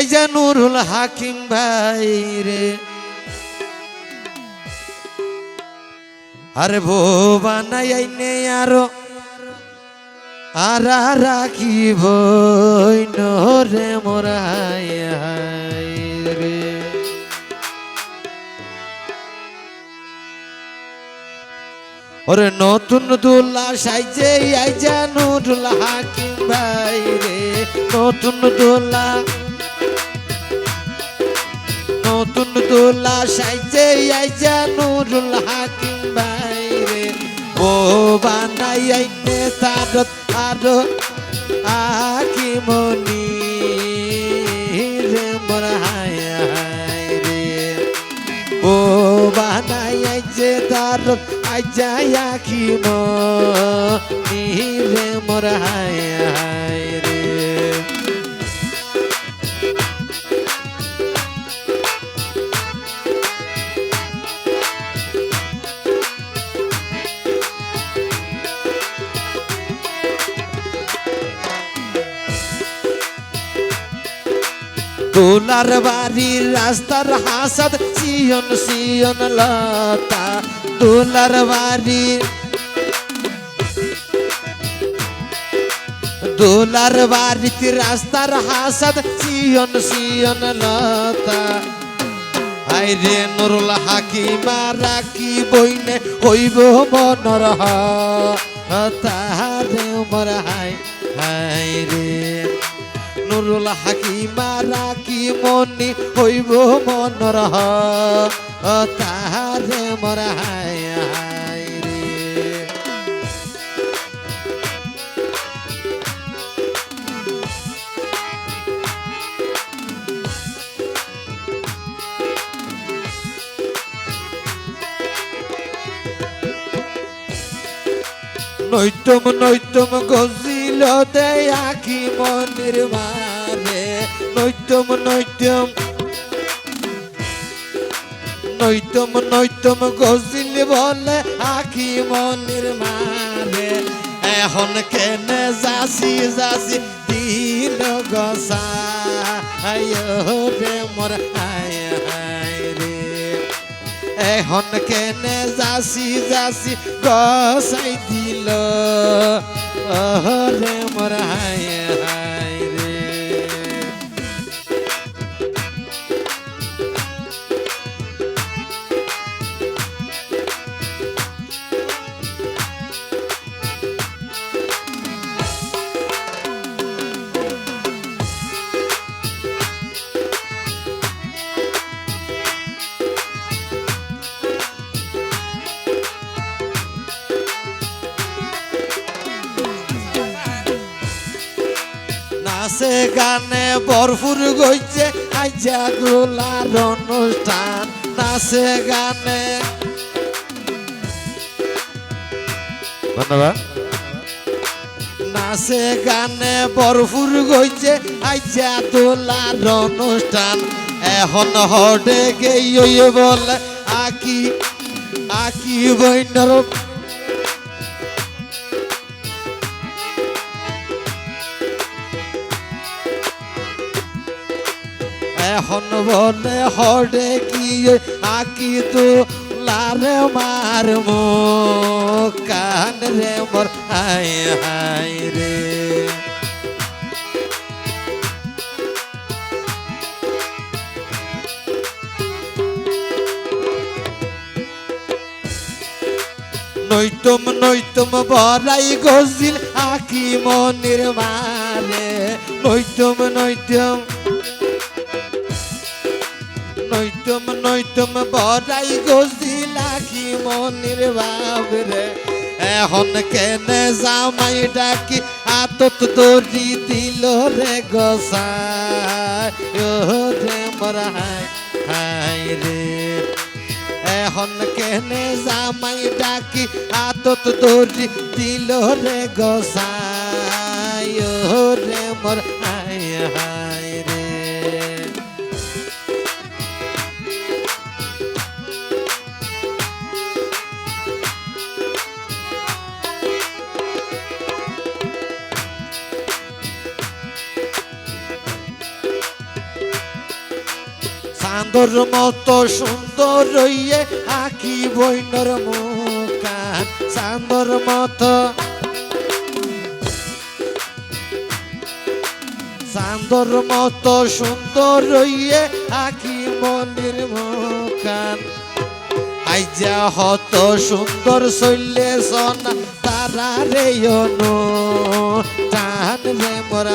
আইজা নুরুল হাকিম ভাই রে। আরে বো বানাই আইনে আরও। আর রাখিব রে মোরাই রে। ওরে নতুন দুল্লা সাইজে আইজা নুরুল হাকিম ভাই রে। নতুন দুল্লা নতুন দুল্লা সাইজে আইজা নুরুল হাকিম ভাই রে ও বানাই আইনে তারত আরও আকিমনি রে মোর হায় রে। ও বানাই আইছে তার আইজাই আখিম রে মোর হায় হায় রে। তোলার বাড়ির রাস্তার হাসাদ, সিয়ন সিয়ন লতা। তোলার বাড়ির দোলার বাড়িতে রাস্তার হাসাদ, সিয়ন সিয়ন লতা। আইরে নুরুল হাকিমা, রাখি বইনে হইব মনর তাহারে মর হাই হাই রে। নুরুল হাকিমা রাখি মনি হইব মনর তাহারে মর নৈতম নৈতম গজিল দেয় আখি মনির মারে নৈতম নৈতম। নৈতম নৈতম গজিল বলে আখি মনির মারে এখন কেনে যাসি যাসি দিল গসা রে মোর হায় হায় রে। এখন কেনে যাসি যাসি গসাই দিল। রে মোর হায় হায় নাচে গানে বরফুর গইছে আইজা গোলার অনুষ্ঠান নাচে গানে। ধন্যবাদ। নাচে গানে বরফুর গইছে আইজা দোলার অনুষ্ঠান। এখন হডে গেই বলে আকি আকি বইনর এখন বলে হডে কি আকি তো লারে মার মো কান রে মোর হায় হায় রে। নৈতম নৈতম বরাই গজিল আকি মনির মারে। নৈতম নৈতম নৈতম নৈতম বরাই গজিল আকি মনির বাবরে এখন কেনে জামাই ডাকি, আতত দরি দিল রে গসাই। ও রে মোর হাই রে। এখন কেনে জামাই ডাকি, আতত দরি দিল রে গসাই। ও রে মোর হাই হাই চাঁদর মতো সুন্দর রইয়ে আঁকি বইনর মুখান। চাঁদর মতো। চাঁদর মতো সুন্দর রইয়ে আঁকি মনির মুখান। আইজা হত সুন্দর শৈলে সনা তারা রে অনু। টান রে মোর